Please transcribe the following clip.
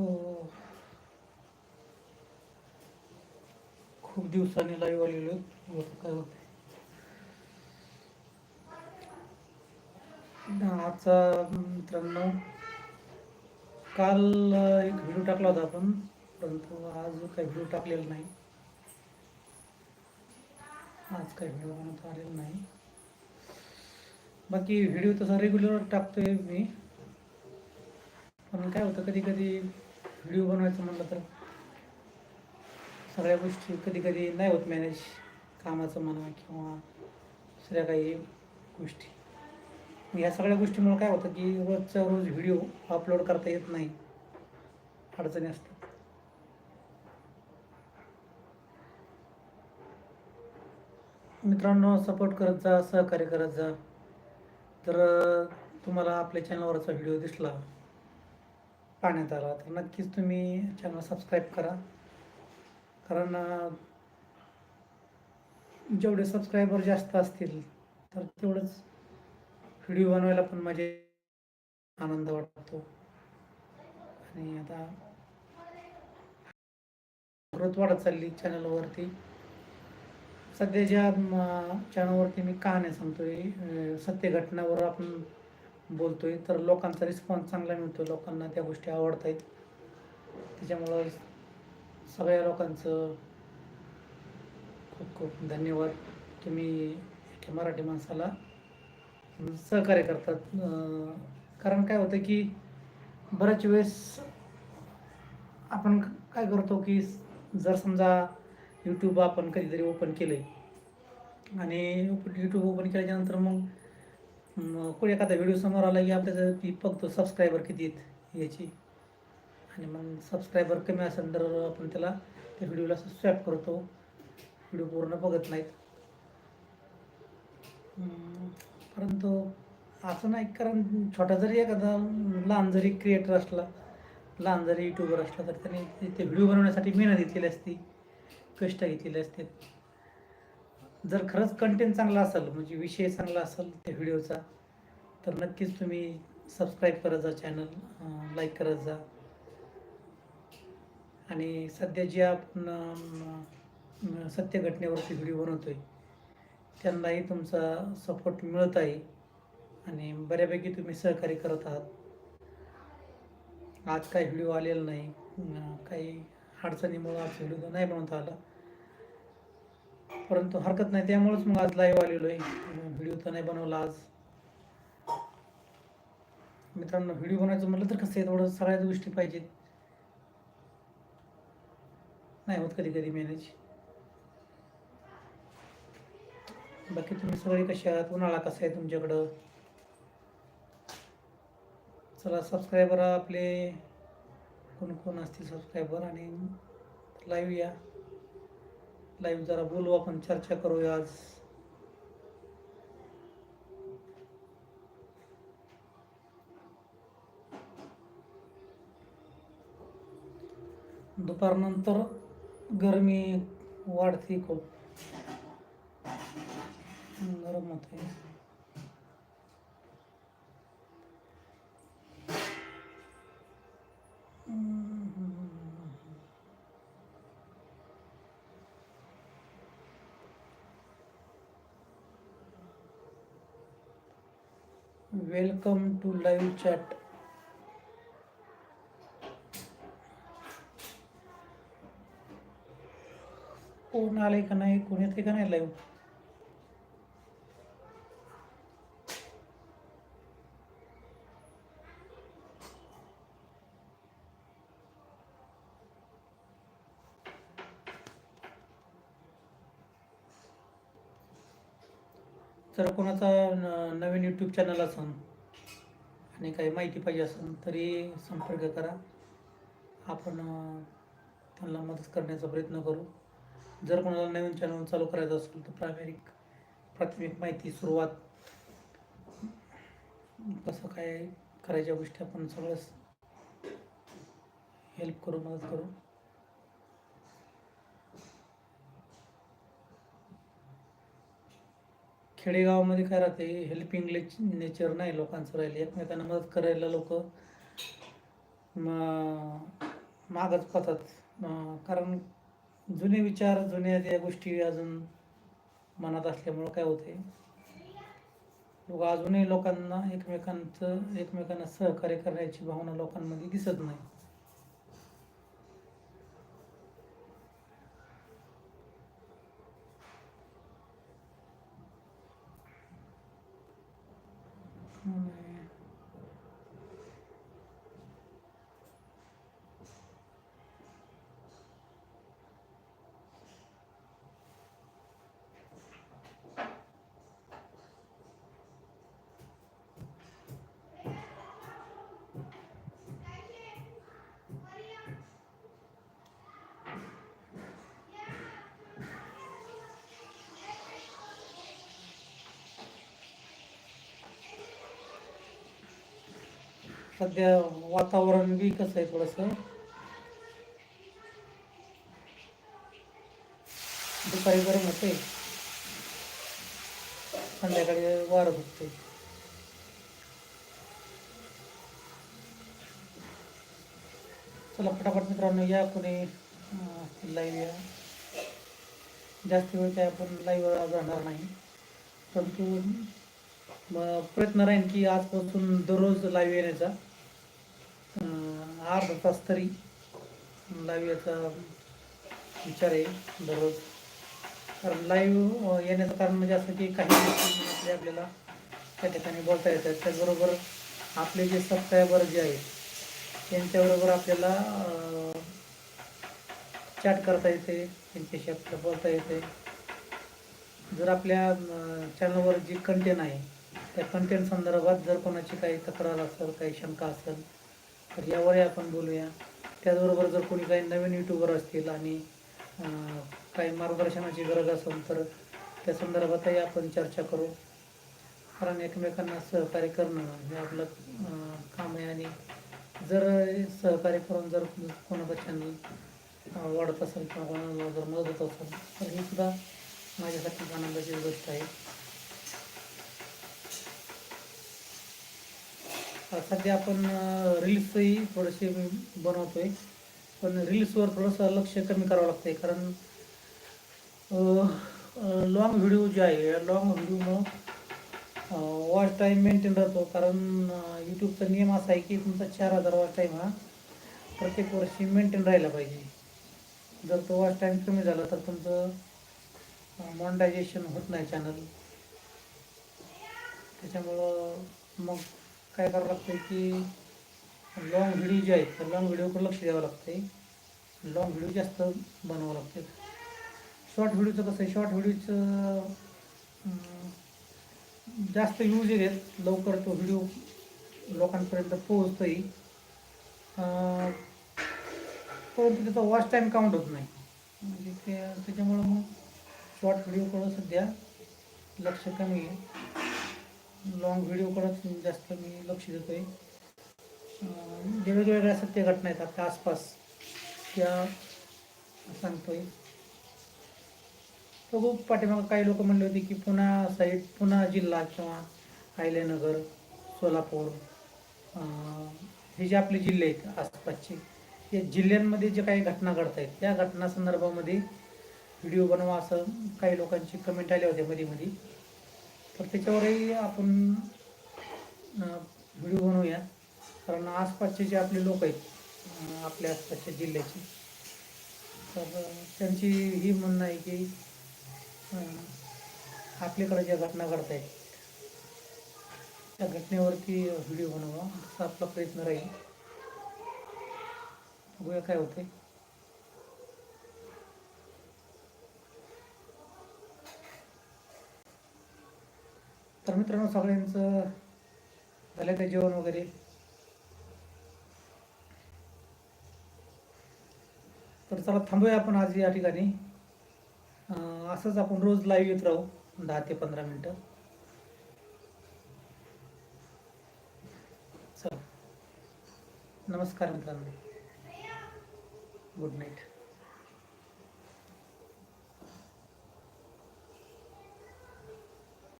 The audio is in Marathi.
हो. खूप दिवसांनी लाईव्ह आलेलो. काय होतं आजचा मित्रांनो काल एक व्हिडिओ टाकला होता आपण परंतु आज काही व्हिडिओ टाकलेला नाही. आज काही व्हिडिओ बनवता आलेला नाही. बाकी व्हिडिओ तसा रेग्युलर टाकतोय मी. पण काय होतं कधी कधी व्हिडिओ बनवायचं म्हटलं तर सगळ्या गोष्टी कधी कधी नाही होत मॅनेज कामाचं म्हणा किंवा दुसऱ्या काही गोष्टी. या सगळ्या गोष्टीमुळे काय होतं की रोजच्या रोज व्हिडिओ अपलोड करता येत नाही. अडचणी असतात. मित्रांनो सपोर्ट करत जा सहकार्य करत जा. तर तुम्हाला आपल्या चॅनलवरचा व्हिडिओ दिसला. पाहण्यात आला. तर नक्कीच तुम्ही चॅनल सबस्क्राईब करा. कारण जेवढे सबस्क्रायबर जास्त असतील तर तेवढंच व्हिडिओ बनवायला पण माझे आनंद वाटतो. आणि आता ग्रोथ वाढत चालली चॅनलवरती सध्या ज्या चॅनलवरती मी कहाण्या सांगतोय सत्य घटनावर आपण बोलतोय तर लोकांचा रिस्पॉन्स चांगला मिळतो लोकांना त्या गोष्टी आवडत आहेत त्याच्यामुळं सगळ्या लोकांचं खूप खूप धन्यवाद. तुम्ही एका मराठी माणसाला सहकार्य करतात. कारण काय होतं की बऱ्याच वेळेस आपण काय करतो की जर समजा यूट्यूब आपण कधीतरी ओपन केलं आणि यूट्यूब ओपन केल्याच्यानंतर मग कोणी एखादा व्हिडिओ समोर आला की आपल्याला ती बघतो सबस्क्रायबर किती आहेत याची. आणि मग सबस्क्रायबर कमी असेल तर आपण त्याला त्या व्हिडिओला स्वॅप करतो. व्हिडिओ पूर्ण बघत नाहीत. परंतु असं नाही कारण छोटा जरी एखादा लहान जरी क्रिएटर असला लहान जरी यूट्यूबर असला तर त्याने ते- व्हिडिओ बनवण्यासाठी मेहनत घेतलेली असती कष्ट घेतलेले असते. जर खरंच कंटेंट चांगला असेल म्हणजे विषय चांगला असेल त्या व्हिडिओचा तर नक्कीच तुम्ही सबस्क्राईब करत जा चॅनल लाईक करत जा. आणि सध्या जे आपण सत्य घटनेवरती व्हिडिओ बनवतोय त्यांनाही तुमचा सपोर्ट मिळत आहे. आणि बऱ्यापैकी तुम्ही सहकार्य करत आहात. आज काही व्हिडिओ आलेला नाही. काही अडचणीमुळं आज व्हिडिओ नाही बनवता आला. परंतु हरकत नाही त्यामुळेच मग आज लाईव्ह आलेलो आहे. व्हिडिओ तर नाही बनवला आज. मित्रांनो व्हिडिओ बनवायचं म्हटलं तर कसं आहे थोडं सगळ्याच गोष्टी पाहिजेत. नाही होत कधी कधी मॅनेज बाकी तुम्ही सगळे कसे आहात? उन्हाळा कसा आहे तुमच्याकडं? चला सबस्क्रायबर आपले कोण कोण असतील सबस्क्रायबर आणि लाईव्ह या. लाईव्ह जरा बोलू आपण चर्चा करूया आज. दुपारनंतर गरमी वाढते खूप. गरम होते. Welcome to live chat. कोण आले का नाही? कोण येते का नाही लाईव्ह? जर कोणाचा न- नवीन यूट्यूब चॅनल असेल आणि काही माहिती पाहिजे असेल तरी संपर्क करा. आपण त्यांना मदत करण्याचा प्रयत्न करू. जर कोणाला नवीन चॅनल चालू करायचं असेल तर प्राथमिक प्राथमिक माहिती सुरुवात कसं काय करायच्या गोष्टी आपण सगळंच हेल्प करू मदत करू. खेडेगावामध्ये काय राहते हेल्पिंग नेचर नाही लोकांचं राहिले. एकमेकांना मदत करायला लोक मागच पडतात. कारण जुने विचार जुन्या त्या गोष्टी अजून मनात असल्यामुळं काय होते लोक अजूनही लोकांना एकमेकांचं एकमेकांना सहकार्य करण्याची भावना लोकांमध्ये दिसत नाही. सध्या वातावरण बी कसं आहे थोडंसं? दुपारी गरम होते संध्याकाळी वारं होते चला फटाफट मित्रांनो या कोणी लाईव्ह या. जास्त वेळ काय आपण लाईव्ह जाणार नाही. परंतु प्रयत्न राहील की आजपासून दररोज लाईव्ह येण्याचा. अर्धा तास तरी लाईव्ह याचा विचार आहे दररोज. कारण लाईव्ह येण्याचं कारण म्हणजे असं की काही गोष्टी आपल्याला त्या ठिकाणी बोलता येतात. त्याचबरोबर आपले जे सबस्क्रायबर जे आहेत त्यांच्याबरोबर आपल्याला चॅट करता येते त्यांच्याशी आपल्याला बोलता येते. जर आपल्या चॅनलवर जी कंटेंट आहे त्या कंटेंट संदर्भात जर कोणाची काही तक्रार असेल काही शंका असेल तर यावरही आपण बोलूया. त्याचबरोबर जर कोणी काही नवीन युट्यूबर असतील आणि काही मार्गदर्शनाची गरज असेल तर त्या संदर्भातही आपण चर्चा करू. कारण एकमेकांना सहकार्य करणं हे आपलं काम आहे. आणि जर सहकार्य करून जर कोणाचा चॅनल वाढत असेल किंवा कोणाला जर मदत असेल तर ही सुद्धा माझ्यासाठी आनंदाची गोष्ट आहे. सध्या आपण रील्सही थोडेसे बनवतोय. पण रील्सवर थोडंसं लक्ष कमी करावं लागतंय. कारण लॉंग व्हिडिओ जे आहे या लॉंग व्हिडिओमुळं वॉच टाईम मेंटेन राहतो. कारण यूट्यूबचा नियम असा आहे की तुमचा चार हजार वॉच टाईम हा प्रत्येक वर्षी मेंटेन राहिला पाहिजे. जर तो वॉच टाईम कमी झाला तर तुमचं मॉनिटायझेशन होत नाही चॅनल त्याच्यामुळं मग काय करावं लागतं की लॉंग व्हिडिओ जे आहेत तर लॉंग व्हिडिओकडे लक्ष द्यावं लागते लॉंग व्हिडिओ जास्त बनवावं लागते शॉर्ट व्हिडिओचं कसं आहे शॉर्ट व्हिडिओचं जास्त यूज येत लवकर तो व्हिडिओ लोकांपर्यंत पोहोचतोही परंतु त्याचा वॉच टाईम काउंट होत नाही. म्हणजे ते त्याच्यामुळं मग शॉर्ट व्हिडिओकडं सध्या लक्ष कमी आहे. लॉंग व्हिडिओकडंच जास्त मी लक्ष देतो आहे जे वेगवेगळ्या सत्य घटना आहेत आपल्या आसपास त्या सांगतोय. तो खूप पाठीमागं काही लोक म्हणले होते की पुन्हा साईड पुन्हा जिल्हा किंवा आयल्यानगर सोलापूर हे जे आपले जिल्हे आहेत आसपासचे या जिल्ह्यांमध्ये जे काही घटना घडत आहेत त्या घटना संदर्भामध्ये व्हिडिओ बनवा असं काही लोकांची कमेंट आल्या होत्या मध्ये मध्ये. तर त्याच्यावरही आपण व्हिडिओ बनवूया. कारण आसपासचे जे आपले लोक आहेत आपल्या आसपासच्या जिल्ह्याचे तर त्यांची ही म्हणणं आहे की आपल्याकडे ज्या घटना घडत आहेत त्या घटनेवरती व्हिडिओ बनवा. असा आपला प्रयत्न राहील. बघूया काय होते तर मित्रांनो सगळ्यांचं झालं ते जेवण वगैरे. तर चला थांबूया आपण आज या ठिकाणी. असंच आपण रोज लाईव्ह येत राहू दहा ते पंधरा मिनटं. चला. नमस्कार मित्रांनो. Good night